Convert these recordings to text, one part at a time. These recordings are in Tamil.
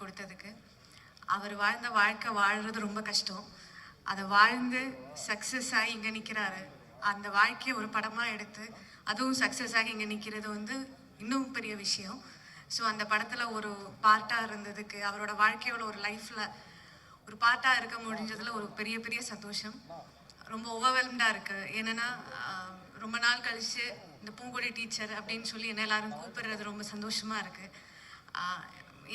கொடுத்ததுக்கு. அவர் வாழ்ந்த வாழ்க்கை வாழ்றது ரொம்ப கஷ்டம். அதை வாழ்ந்து சக்ஸஸ் ஆகி இங்கே நிற்கிறாரு அந்த வாழ்க்கையை ஒரு படமாக எடுத்து அதுவும் சக்ஸஸ் ஆகி இங்கே நிற்கிறது வந்து இன்னும் பெரிய விஷயம். ஸோ அந்த படத்தில் ஒரு பார்ட்டாக இருந்ததுக்கு அவரோட வாழ்க்கையோட ஒரு லைஃப்பில் ஒரு பார்ட்டாக இருக்க முடிஞ்சதில் ஒரு பெரிய பெரிய சந்தோஷம். ரொம்ப ஓவர்வெல்ம்டாக இருக்குது என்னென்னா ரொம்ப நாள் கழித்து இந்த பூங்கொடி டீச்சர் அப்படின்னு சொல்லி என்ன எல்லாரும் கூப்பிடுறது ரொம்ப சந்தோஷமாக இருக்குது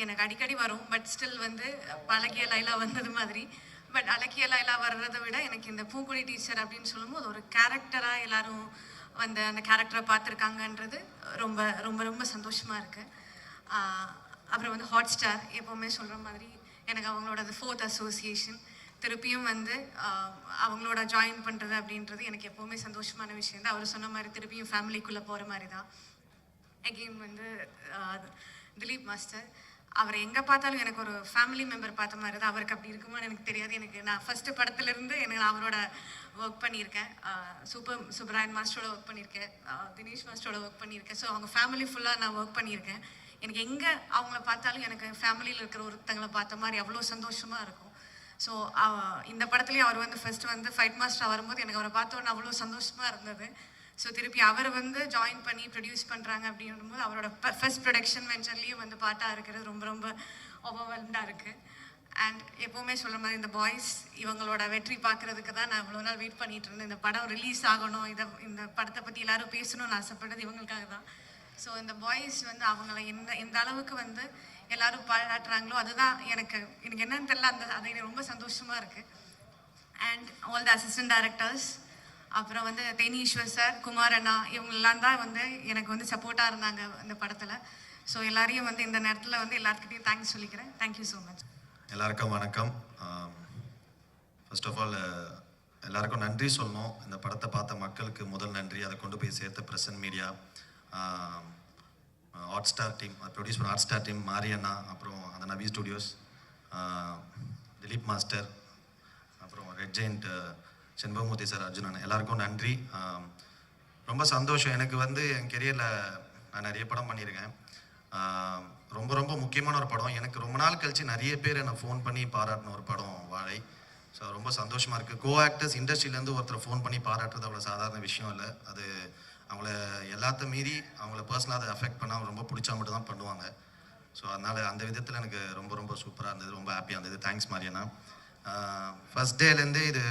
எனக்கு அடிக்கடி வரும். பட் ஸ்டில் வந்து பழகிய லைலா வந்தது மாதிரி. பட் அழகிய லைலா வர்றதை விட எனக்கு இந்த பூங்குடி டீச்சர் அப்படின்னு சொல்லும்போது ஒரு கேரக்டராக எல்லாரும் வந்த அந்த கேரக்டரை பார்த்துருக்காங்கன்றது ரொம்ப ரொம்ப ரொம்ப சந்தோஷமாக இருக்குது அப்புறம் வந்து ஹாட் ஸ்டார் எப்போவுமே சொல்கிற மாதிரி எனக்கு அவங்களோட ஃபோர்த் அசோசியேஷன் திருப்பியும் வந்து அவங்களோட ஜாயின் பண்ணுறது அப்படின்றது எனக்கு எப்போவுமே சந்தோஷமான விஷயம் தான். அவர் சொன்ன மாதிரி திருப்பியும் ஃபேமிலிக்குள்ளே போகிற மாதிரி தான். அகெயின் வந்து திலீப் மாஸ்டர் அவர் எங்கே பார்த்தாலும் எனக்கு ஒரு ஃபேமிலி மெம்பர் பார்த்த மாதிரி தான் அவருக்கு அப்படி இருக்குமான்னு எனக்கு தெரியாது. எனக்கு நான் ஃபஸ்ட்டு படத்துலேருந்து எனக்கு நான் அவரோட ஒர்க் பண்ணியிருக்கேன். சூப்பர் சுப்ராயன் மாஸ்டரோட ஒர்க் பண்ணியிருக்கேன். தினேஷ் மாஸ்டரோட ஒர்க் பண்ணியிருக்கேன். ஸோ அவங்க ஃபேமிலி ஃபுல்லாக நான் ஒர்க் பண்ணியிருக்கேன். எனக்கு எங்கே அவங்கள பார்த்தாலும் எனக்கு ஃபேமிலியில் இருக்கிற ஒருத்தங்களை பார்த்த மாதிரி அவ்வளோ சந்தோஷமாக இருக்கும். ஸோ இந்த படத்துலேயும் அவர் வந்து ஃபர்ஸ்ட் வந்து ஃபைட் மாஸ்டர் வரும்போது எனக்கு அவரை பார்த்தோன்னு அவ்வளோ சந்தோஷமாக இருந்தது. ஸோ திருப்பி அவர் வந்து ஜாயின் பண்ணி ப்ரொடியூஸ் பண்ணுறாங்க அப்படிங்கும்போது அவரோட ஃபர்ஸ்ட் ப்ரொடக்ஷன் வெஞ்சர்லேயும் வந்து பாட்டாக இருக்கிறது ரொம்ப ரொம்ப ஓவர்வெல்ம்டாக இருக்குது அண்ட் எப்போவுமே சொல்கிற மாதிரி இந்த பாய்ஸ் இவங்களோட வெற்றி பார்க்கறதுக்கு தான் நான் இவ்வளோ நாள் வெயிட் பண்ணிட்டு இருந்தேன். இந்த படம் ரிலீஸ் ஆகணும் இதை இந்த படத்தை பற்றி எல்லாரும் பேசணும்னு ஆசைப்பட்டது இவங்களுக்காக தான். ஸோ இந்த பாய்ஸ் வந்து அவங்கள எந்த எந்த அளவுக்கு வந்து எல்லாரும் பாராட்டுறாங்களோ அதுதான் எனக்கு எனக்கு என்னன்னு தெரியல அந்த அது எனக்கு ரொம்ப சந்தோஷமாக இருக்குது and all the assistant directors அப்புறம் வந்து தேனீஸ்வர் சார் குமார் அண்ணா இவங்கெல்லாம் தான் வந்து எனக்கு வந்து சப்போர்ட்டாக இருந்தாங்க இந்த படத்தில். ஸோ எல்லாரையும் வந்து இந்த நேரத்தில் வந்து எல்லாருக்கிட்டையும் தேங்க்ஸ் சொல்லிக்கிறேன். தேங்க்யூ ஸோ மச் எல்லாருக்கும் வணக்கம். ஃபர்ஸ்ட் ஆஃப் ஆல் எல்லாருக்கும் நன்றி சொல்லணும். இந்த படத்தை பார்த்த மக்களுக்கு முதல் நன்றி. அதை கொண்டு போய் சேர்த்த Prasan media Hotstar team produce பண்ண ஹாட் ஸ்டார் டீம் மாரியண்ணா அப்புறம் அந்த நவி ஸ்டுடியோஸ் திலீப் மாஸ்டர் அப்புறம் Red Giant Shenbagamoorthy sir Arjunan. எல்லாருக்கும் நன்றி. ரொம்ப சந்தோஷம். எனக்கு வந்து என் கெரியரில் நான் நிறைய படம் பண்ணியிருக்கேன். ரொம்ப ரொம்ப முக்கியமான ஒரு படம். எனக்கு ரொம்ப நாள் கழிச்சு நிறைய பேர் என்னை ஃபோன் பண்ணி பாராட்டின ஒரு படம் வாழை. ஸோ ரொம்ப சந்தோஷமாக இருக்குது கோ ஆக்டர்ஸ் இண்டஸ்ட்ரியிலேருந்து ஒருத்தர் ஃபோன் பண்ணி பாராட்டுறது அவ்வளோ சாதாரண விஷயம் இல்லை. அது அவங்கள எல்லாத்த மீறி அவங்கள பர்சனலாக அதை அஃபெக்ட் பண்ணால் ரொம்ப பிடிச்சா மட்டும் தான் பண்ணுவாங்க. ஸோ அதனால் அந்த விதத்தில் எனக்கு ரொம்ப ரொம்ப சூப்பராக இருந்தது. ரொம்ப ஹாப்பியாக இருந்தது. தேங்க்ஸ் மாரியண்ணா. ஃபஸ்ட் டேலேருந்தே இது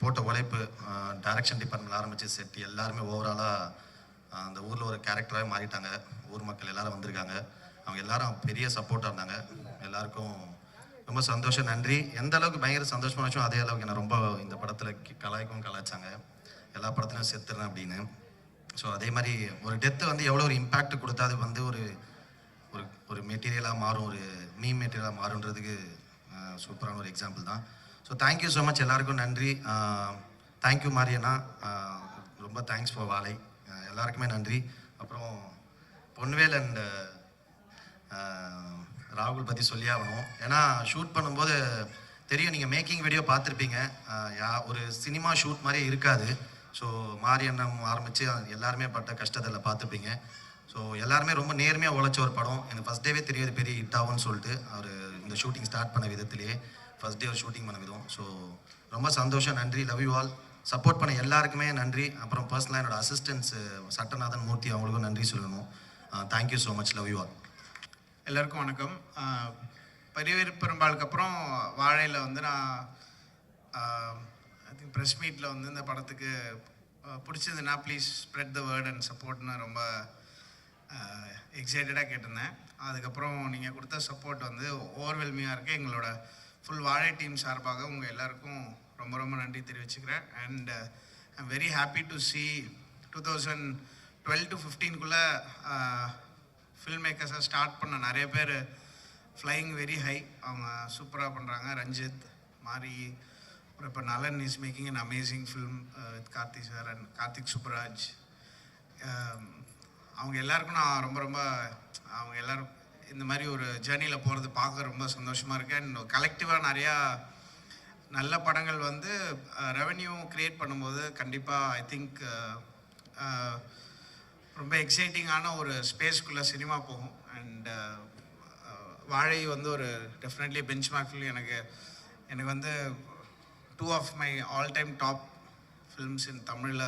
போட்ட உழைப்பு டைரக்ஷன் டிபார்ட்மெண்ட் ஆரம்பித்து செட் எல்லாருமே ஓவராலாக அந்த ஊரில் ஒரு கேரக்டராகவே மாறிட்டாங்க. ஊர் மக்கள் எல்லாரும் வந்திருக்காங்க. அவங்க எல்லாரும் பெரிய சப்போர்ட்டாக இருந்தாங்க. எல்லாருக்கும் ரொம்ப சந்தோஷம் நன்றி. எந்த அளவுக்கு பயங்கர சந்தோஷமான விஷயம் அதே அளவுக்கு என்ன ரொம்ப இந்த படத்தில் கலாய்க்கும் கலாய்ச்சாங்க. எல்லா படத்துலையும் செத்துறேன் அப்படின்னு. ஸோ அதே மாதிரி ஒரு டெத்து வந்து எவ்வளோ ஒரு இம்பேக்ட் கொடுத்தா அது வந்து ஒரு ஒரு ஒரு மெட்டீரியலாக மாறும் ஒரு மீ மெட்டீரியலாக மாறுன்றதுக்கு சூப்பரான ஒரு எக்ஸாம்பிள் தான். ஸோ தேங்க்யூ ஸோ மச் எல்லாருக்கும் நன்றி. தேங்க்யூ மாரியண்ணா ரொம்ப தேங்க்ஸ் ஃபார் வாலை எல்லாருக்குமே நன்றி. அப்புறம் பொன்வேல் அண்ட் ராகுல் பற்றி சொல்லி ஆகணும். ஏன்னா ஷூட் பண்ணும்போது தெரியும் நீங்கள் மேக்கிங் வீடியோ பார்த்துருப்பீங்க. யா ஒரு சினிமா ஷூட் மாதிரியே இருக்காது. ஸோ மாரியண்ணம் ஆரம்பித்து எல்லாருமே பட்ட கஷ்டத்தில் பார்த்துருப்பீங்க. ஸோ எல்லாருமே ரொம்ப நேர்மையாக உழைச்ச ஒரு படம். எனக்கு ஃபஸ்ட் டேவே தெரியாது பெரிய ஹிட் ஆகும்னு சொல்லிட்டு. அவர் இந்த ஷூட்டிங் ஸ்டார்ட் பண்ண விதத்திலேயே. ஃபஸ்ட் டே ஒரு ஷூட்டிங் பண்ண விதம் ஸோ ரொம்ப சந்தோஷம் நன்றி லவ் யூ ஆல் சப்போர்ட் பண்ண எல்லாருக்குமே நன்றி. அப்புறம் பர்சனலாக என்னோட அசிஸ்டன்ஸ் சட்டநாதன் மூர்த்தி அவங்களுக்கும் நன்றி சொல்லணும். Thank you so much love you all எல்லாருக்கும் வணக்கம். ஆஹ் பெரும்பாலுக்கு அப்புறம் வாழையில் வந்து நான் ஐ திங்க் ப்ரெஸ் மீட்டில் வந்து இந்த படத்துக்கு பிடிச்சதுன்னா please spread the word and சப்போர்ட்னு ரொம்ப எக்ஸைட்டடாக கேட்டிருந்தேன். அதுக்கப்புறம் நீங்கள் கொடுத்த சப்போர்ட் வந்து ஓவர்வெல்மிங்காக இருக்குது எங்களோட ஃபுல் வாழை டீம் சார்பாக உங்கள் எல்லாருக்கும் ரொம்ப ரொம்ப நன்றி தெரிவிச்சுக்கிறேன். And I'm very happy to see two thousand twelve to ஃபிஃப்டீன்குள்ளே film மேக்கர்ஸை ஸ்டார்ட் பண்ண நிறைய பேர் ஃப்ளையிங் வெரி ஹை அவங்க சூப்பராக பண்ணுறாங்க ரஞ்சித் மாரி அப்புறம் இப்போ Nalan is making an amazing film with Karthi sir and Karthik Subbaraj அவங்க எல்லாருக்கும் நான் ரொம்ப ரொம்ப அவங்க எல்லோரும் இந்த மாதிரி ஒரு ஜேர்னியில் போகிறது பார்க்க ரொம்ப சந்தோஷமாக இருக்குது அண்ட் கலெக்டிவாக நிறையா நல்ல படங்கள் வந்து ரெவென்யூ க்ரியேட் பண்ணும்போது கண்டிப்பாக ஐ திங்க் ரொம்ப எக்ஸைட்டிங்கான ஒரு ஸ்பேஸ்க்குள்ளே சினிமா போகும். அண்ட் வாழை வந்து ஒரு டெஃபினெட்லி பெஞ்ச் மார்க்ல எனக்கு எனக்கு வந்து two of my all time top films in தமிழில்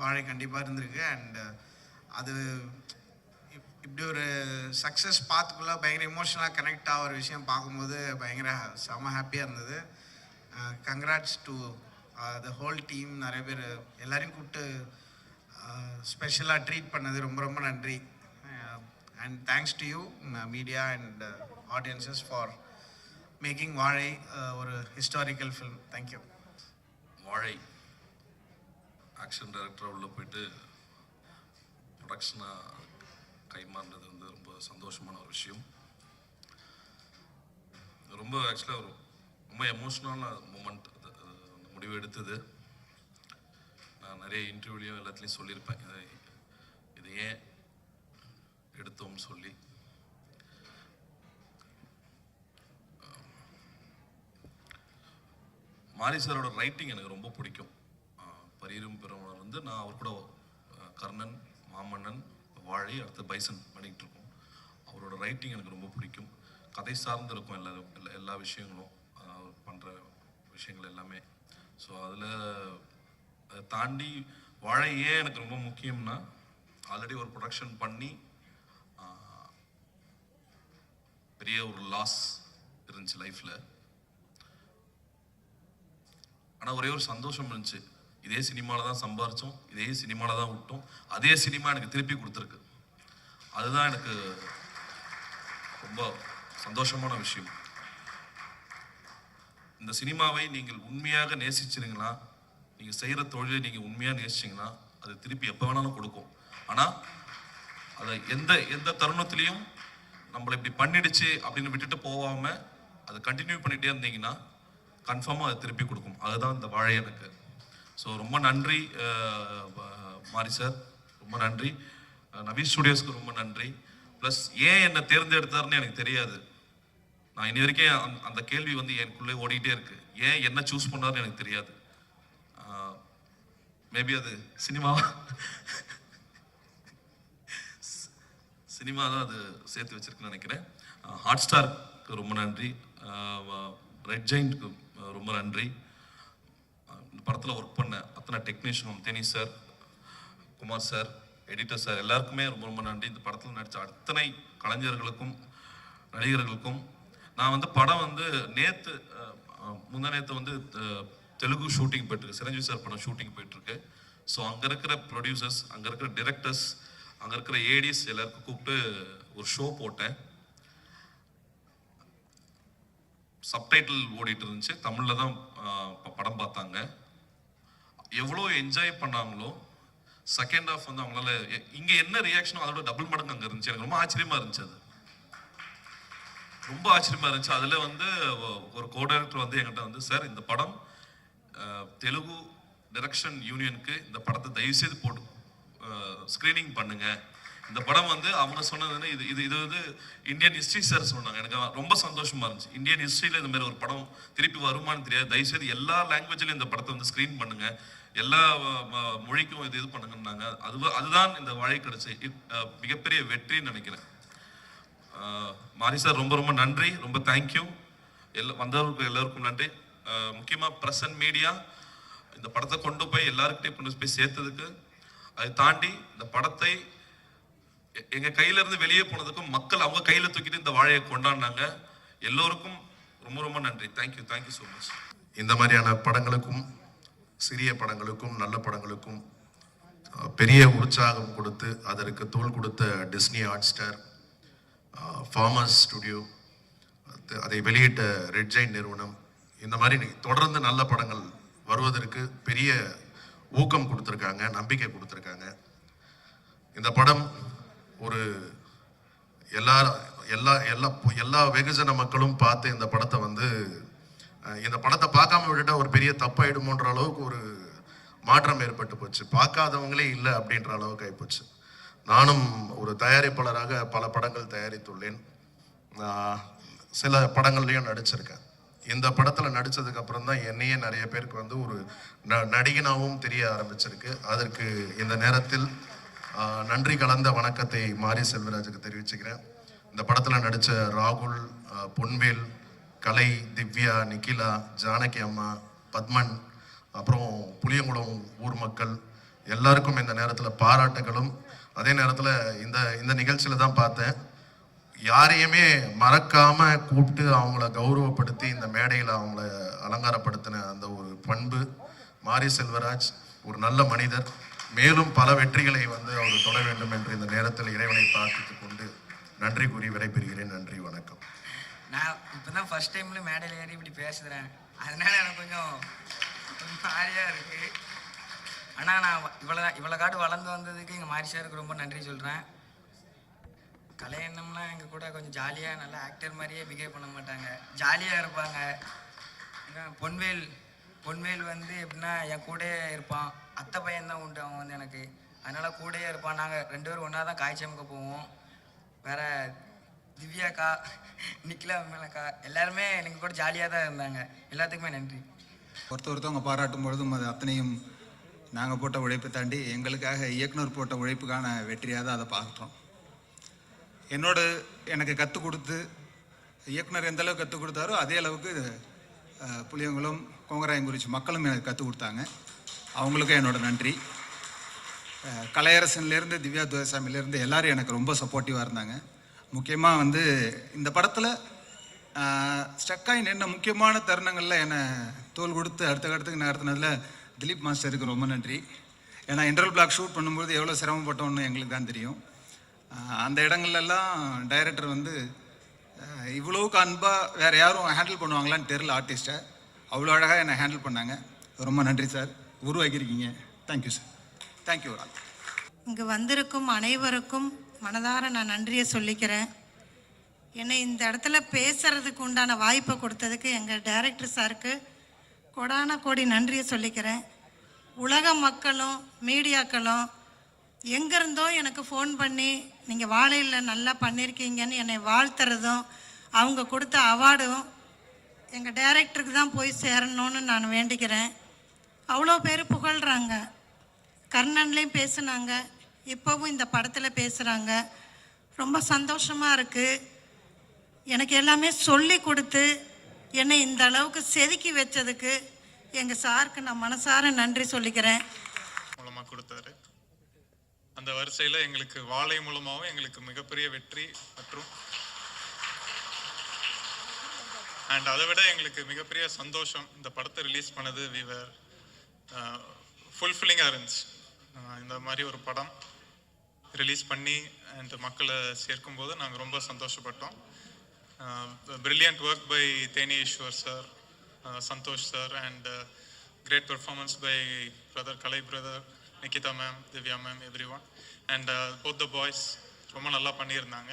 வாழை கண்டிப்பாக இருந்திருக்கு. அண்ட் அது இப்படி ஒரு சக்ஸஸ் பார்த்துக்குள்ளே பயங்கர இமோஷனலாக கனெக்ட் ஆகிற விஷயம் பார்க்கும்போது பயங்கர செம ஹாப்பியாக இருந்தது. Congrats to the whole team நிறைய பேர் எல்லாரையும் கூப்பிட்டு ஸ்பெஷலாக ட்ரீட் பண்ணது ரொம்ப ரொம்ப நன்றி. And thanks to you media and audiences for making Vaazhai ஒரு historical film thank you Vaazhai action டைரக்டராக உள்ளே போயிட்டு ப்ரொடக்ஷனாக கைமாறினது வந்து ரொம்ப சந்தோஷமான ஒரு விஷயம். ரொம்ப ஆக்சுவலாக ஒரு ரொம்ப எமோஷ்னலான மூமெண்ட் அது அந்த முடிவு எடுத்தது. நான் நிறைய இன்டர்வியூலையும் எல்லாத்துலேயும் சொல்லியிருப்பேன். இதை இது ஏன் எடுத்தோம்னு சொல்லி. மாரி சாரோட ரைட்டிங் எனக்கு ரொம்ப பிடிக்கும். பரீரும் பெருமளர் வந்து நான் அவர் கூட கர்ணன் மாமன்னன் வாழை அடுத்து பைசன் பண்ணிகிட்டு இருக்கோம். அவரோட ரைட்டிங் எனக்கு ரொம்ப பிடிக்கும். கதை சார்ந்து இருக்கும் எல்லா எல்லா எல்லா விஷயங்களும் அவர் பண்ணுற விஷயங்கள் எல்லாமே. ஸோ அதில் அதை தாண்டி வாழை ஏன் எனக்கு ரொம்ப முக்கியம்னா ஆல்ரெடி ஒரு ப்ரொடக்ஷன் பண்ணி பெரிய ஒரு லாஸ் இருந்துச்சு லைஃப்பில் ஆனால் ஒரே ஒரு சந்தோஷம் இருந்துச்சு. இதே சினிமாவில் தான் சம்பாரித்தோம் இதே சினிமாவில் தான் விட்டோம் அதே சினிமா எனக்கு திருப்பி கொடுத்துருக்கு. அதுதான் எனக்கு ரொம்ப சந்தோஷமான விஷயம். இந்த சினிமாவை நீங்கள் உண்மையாக நேசிச்சிருங்களா நீங்கள் செய்கிற தொழிலை நீங்கள் உண்மையாக நேசிச்சிங்கன்னா அது திருப்பி எப்போ வேணாலும் கொடுக்கும். ஆனால் அதை எந்த எந்த தருணத்துலேயும் நம்மளை இப்படி பண்ணிடுச்சு அப்படின்னு விட்டுட்டு போகாமல் அதை கண்டினியூ பண்ணிகிட்டே இருந்தீங்கன்னா கன்ஃபார்மாக அதை திருப்பி கொடுக்கும். அதுதான் இந்த வாழை எனக்கு. ஸோ ரொம்ப நன்றி மாரி சார் ரொம்ப நன்றி. நவி ஸ்டுடியோஸ்க்கு ரொம்ப நன்றி. ப்ளஸ் ஏன் என்னை தேர்ந்தெடுத்தாருன்னு எனக்கு தெரியாது. நான் இனி வரைக்கும் அந்த- அந்த கேள்வி வந்து எனக்குள்ளே ஓடிக்கிட்டே இருக்கு. ஏன் என்ன சூஸ் பண்ணாருன்னு எனக்கு தெரியாது. மேபி அது சினிமா சினிமா தான் அது சேர்த்து வச்சிருக்குன்னு நினைக்கிறேன். ஹாட் ஸ்டாருக்கு ரொம்ப நன்றி. ரெட் ஜெயின்ட்க்கு ரொம்ப நன்றி. இந்த படத்தில் ஒர்க் பண்ண அத்தனை டெக்னீஷியனும் Theni sir Kumar sir editor sir எல்லாருக்குமே ரொம்ப ரொம்ப நன்றி. இந்த படத்தில் நடித்த அத்தனை கலைஞர்களுக்கும் நடிகர்களுக்கும். நான் வந்து படம் வந்து நேற்று முந்தா நேற்று வந்து தெலுங்கு ஷூட்டிங் போயிட்டுருக்கு. சிரஞ்சீவி சார் படம் ஷூட்டிங் போயிட்டுருக்கு. ஸோ அங்கே இருக்கிற ப்ரொடியூசர்ஸ் அங்கே இருக்கிற டிரெக்டர்ஸ் அங்கே இருக்கிற ஏடிஸ் எல்லாருக்கும் கூப்பிட்டு ஒரு ஷோ போட்டேன். சப்டைட்டில் ஓடிட்டு இருந்துச்சு. தமிழில் தான் ப- படம் பார்த்தாங்க. எவ்வளோ என்ஜாய் பண்ணாங்களோ செகண்ட் ஆஃப் வந்து அவங்களால இங்கே இங்க என்ன ரியாக்ஷனோ அதோட டபுள் மடங்கு அங்க இருந்துச்சு. எனக்கு ரொம்ப ஆச்சரியமா இருந்துச்சு அது. ரொம்ப ஆச்சரியமா இருந்துச்சு. அதுல வந்து ஒரு கோ டைரக்டர் வந்து என்கிட்ட வந்து சார் இந்த படம் தெலுங்கு டைரக்ஷன் யூனியனுக்கு இந்த படத்தை தயவு செய்து போட்டு ஸ்கிரீனிங் பண்ணுங்க. இந்த படம் வந்து அவங்க சொன்னது இது இது இது வந்து இந்தியன் ஹிஸ்ட்ரி சார் சொன்னாங்க. எனக்கு ரொம்ப சந்தோஷமா இருந்துச்சு. இந்தியன் ஹிஸ்ட்ரியில இந்த மாதிரி ஒரு படம் திருப்பி வருமான்னு தெரியாது. தயவுசெய்து எல்லா லாங்குவேஜ்லயும் இந்த படத்தை வந்து ஸ்கிரீன் பண்ணுங்க. எல்லா ம- மொழிக்கும் இது இது பண்ணுங்கன்னாங்க. அது அதுதான் இந்த வாழை கிடைச்சி. மிகப்பெரிய வெற்றின்னு நினைக்கிறேன். மாரி சார் ரொம்ப ரொம்ப நன்றி. ரொம்ப தேங்க்யூ எல்லா வந்தவர்களுக்கு எல்லாருக்கும் நன்றி. முக்கியமாக ப்ரெஸ் அண்ட் மீடியா இந்த படத்தை கொண்டு போய் எல்லாருக்கிட்டையும் கொண்டு போய் சேர்த்ததுக்கு அதை தாண்டி இந்த படத்தை எங்கள் கையிலேருந்து வெளியே போனதுக்கும் மக்கள் அவங்க கையில் தூக்கிட்டு இந்த வாழையை கொண்டாடினாங்க. எல்லோருக்கும் ரொம்ப ரொம்ப நன்றி. தேங்க்யூ தேங்க்யூ ஸோ மச் இந்த மாதிரியான படங்களுக்கும் சிறிய படங்களுக்கும் நல்ல படங்களுக்கும் பெரிய உற்சாகம் கொடுத்து அதற்கு தோள் கொடுத்த டிஸ்னி ஹாட்ஸ்டார் ஃபார்மர்ஸ் ஸ்டுடியோ அதை வெளியிட்ட ரெட் ஜெயின் நிறுவனம் இந்த மாதிரி தொடர்ந்து நல்ல படங்கள் வருவதற்கு பெரிய ஊக்கம் கொடுத்துருக்காங்க நம்பிக்கை கொடுத்துருக்காங்க. இந்த படம் ஒரு எல்லா எல்லா எல்லா எல்லா வெகுஜன மக்களும் பார்த்து இந்த படத்தை வந்து இந்த படத்தை பார்க்காம விட்டுட்டா ஒரு பெரிய தப்பாயிடுமோன்ற அளவுக்கு ஒரு மாற்றம் ஏற்பட்டு போச்சு. பார்க்காதவங்களே இல்லை அப்படின்ற அளவுக்கு ஆயிப்போச்சு. நானும் ஒரு தயாரிப்பாளராக பல படங்கள் தயாரித்துள்ளேன். சில படங்கள்லையும் நடிச்சிருக்கேன். இந்த படத்தில் நடிச்சதுக்கு அப்புறம் தான் என்னையே நிறைய பேருக்கு வந்து ஒரு ந நடிகனாகவும் தெரிய ஆரம்பிச்சிருக்கு. அதற்கு இந்த நேரத்தில் நன்றி கலந்த வணக்கத்தை மாரி செல்வராஜுக்கு தெரிவிச்சுக்கிறேன். இந்த படத்தில் நடித்த ராகுல் பொன்வேல் கலை திவ்யா நிக்கிலா ஜானகி அம்மா பத்மன் அப்புறம் புளியங்குளம் ஊர் மக்கள் எல்லாருக்கும் இந்த நேரத்தில் பாராட்டுகளும். அதே நேரத்தில் இந்த இந்த நிகழ்ச்சியில் தான் பார்த்தேன். யாரையுமே மறக்காமல் கூப்பிட்டு அவங்கள கௌரவப்படுத்தி இந்த மேடையில் அவங்கள அலங்காரப்படுத்தின அந்த ஒரு பண்பு. மாரி செல்வராஜ் ஒரு நல்ல மனிதர். மேலும் பல வெற்றிகளை வந்து அவர் தொட வேண்டும் என்று இந்த நேரத்தில் இறைவனை பிரார்த்தித்துக் கொண்டு நன்றி கூறி விடைபெறுகிறேன். நன்றி வணக்கம். நான் இப்போ தான் ஃபஸ்ட் டைமில் மேடையில் ஏறி இப்படி பேசுகிறேன் அதனால எனக்கு கொஞ்சம் மாதிரியாக இருக்குது ஆனால் நான் இவ்வளோ இவ்வளோ காடு வளர்ந்து வந்ததுக்கு எங்கள் மாரி சாருக்கு ரொம்ப நன்றி சொல்கிறேன் கலை எண்ணம்னா எங்கள் கூட கொஞ்சம் ஜாலியாக நல்லா ஆக்டர் மாதிரியே பிஹேவ் பண்ண மாட்டாங்க. ஜாலியாக இருப்பாங்க. பொன்வேல் பொன்வேல் வந்து எப்படின்னா என் கூடயே இருப்பான். அத்தை பையன் தான் உண்டு அவன் வந்து எனக்கு. அதனால் கூடயே இருப்பான். நாங்கள் ரெண்டு பேரும் ஒன்றா தான் காய்ச்சமுக்க போவோம். வேற திவ்யாக்கா நிக்கிலா மேலக்கா எல்லாருமே எனக்கு கூட ஜாலியாக தான் இருந்தாங்க. எல்லாத்துக்குமே நன்றி. ஒருத்த ஒருத்தவங்க பாராட்டும் பொழுதும் அது அத்தனையும் நாங்கள் போட்ட உழைப்பை தாண்டி எங்களுக்காக இயக்குனர் போட்ட உழைப்புக்கான வெற்றியாக தான் அதை பார்க்குறோம் என்னோடு எனக்கு கற்றுக் கொடுத்து இயக்குனர் எந்த அளவுக்கு கற்றுக் கொடுத்தாரோ அதே அளவுக்கு புளியங்களும் புளியங்குளம் கோங்கராயங்குறிச்சி மக்களும் எனக்கு கற்றுக் கொடுத்தாங்க. அவங்களுக்கும் என்னோட நன்றி. கலையரசன்லேருந்து திவ்யா துரைசாமிலேருந்து எல்லாரும் எனக்கு ரொம்ப சப்போர்ட்டிவாக இருந்தாங்க. முக்கியமாக வந்து இந்த படத்தில் ஸ்டக்காகி நின்ன முக்கியமான தருணங்களில் என்னை தோல் கொடுத்து அடுத்த கட்டத்துக்கு நடத்தினதில் திலீப் மாஸ்டருக்கு ரொம்ப நன்றி. ஏன்னா இன்டர்வல் பிளாக் ஷூட் பண்ணும்போது எவ்வளோ சிரமப்பட்டோம்னு எங்களுக்கு தான் தெரியும். அந்த இடங்கள்லாம் டைரக்டர் வந்து இவ்வளோவுக்கு அன்பாக வேறு யாரும் ஹேண்டில் பண்ணுவாங்களான்னு தெரில ஆர்டிஸ்ட்டை அவ்வளோ அழகாக என்னை ஹேண்டில் பண்ணாங்க. ரொம்ப நன்றி sir உருவாக்கியிருக்கீங்க. Thank you sir thank you இங்கே வந்திருக்கும் அனைவருக்கும் மனதார நான் நன்றியை சொல்லிக்கிறேன். என்னை இந்த இடத்துல பேசுகிறதுக்கு உண்டான வாய்ப்பை கொடுத்ததுக்கு எங்கள் டைரக்டர் சாருக்கு கொடான கோடி நன்றியை சொல்லிக்கிறேன். உலக மக்களும் மீடியாக்களும் எங்கேருந்தோ எனக்கு ஃபோன் பண்ணி நீங்கள் வாழையில் நல்லா பண்ணியிருக்கீங்கன்னு என்னை வாழ்த்துறதும் அவங்க கொடுத்த அவார்டும் எங்கள் டைரக்டருக்கு தான் போய் சேரணும்னு நான் வேண்டிக்கிறேன். அவ்வளோ பேர் புகழ்கிறாங்க கர்ணன்லேயும் பேசுனாங்க. இப்போவும் இந்த படத்தில் பேசுகிறாங்க ரொம்ப சந்தோஷமாக இருக்குது எனக்கு எல்லாமே சொல்லி கொடுத்து என்னை இந்த அளவுக்கு செதுக்கி வச்சதுக்கு எங்கள் சாருக்கு நான் மனசார நன்றி சொல்லிக்கிறேன். மூலமாக கொடுத்தாரு அந்த வரிசையில் எங்களுக்கு வாழை மூலமாகவும் எங்களுக்கு மிகப்பெரிய வெற்றி மற்றும் அண்ட் அதை விட எங்களுக்கு மிகப்பெரிய சந்தோஷம் இந்த படத்தை ரிலீஸ் பண்ணது விவர் ஃபுல்ஃபில்லிங்காக இருந்துச்சு இந்த மாதிரி ஒரு படம் ரிலீஸ் பண்ணி அண்ட் மக்களை சேர்க்கும்போது நாங்கள் ரொம்ப சந்தோஷப்பட்டோம். Brilliant work by Theni Eswar sir Santhosh sir and great performance by brother Kalai brother Nikhita ma'am Divya ma'am everyone and both the boys ரொம்ப நல்லா பண்ணியிருந்தாங்க.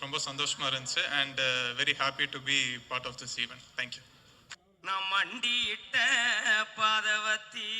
ரொம்ப சந்தோஷமாக இருந்துச்சு and very happy to be part of this event thank you நான் மண்டியிட்ட பாதவத்தி.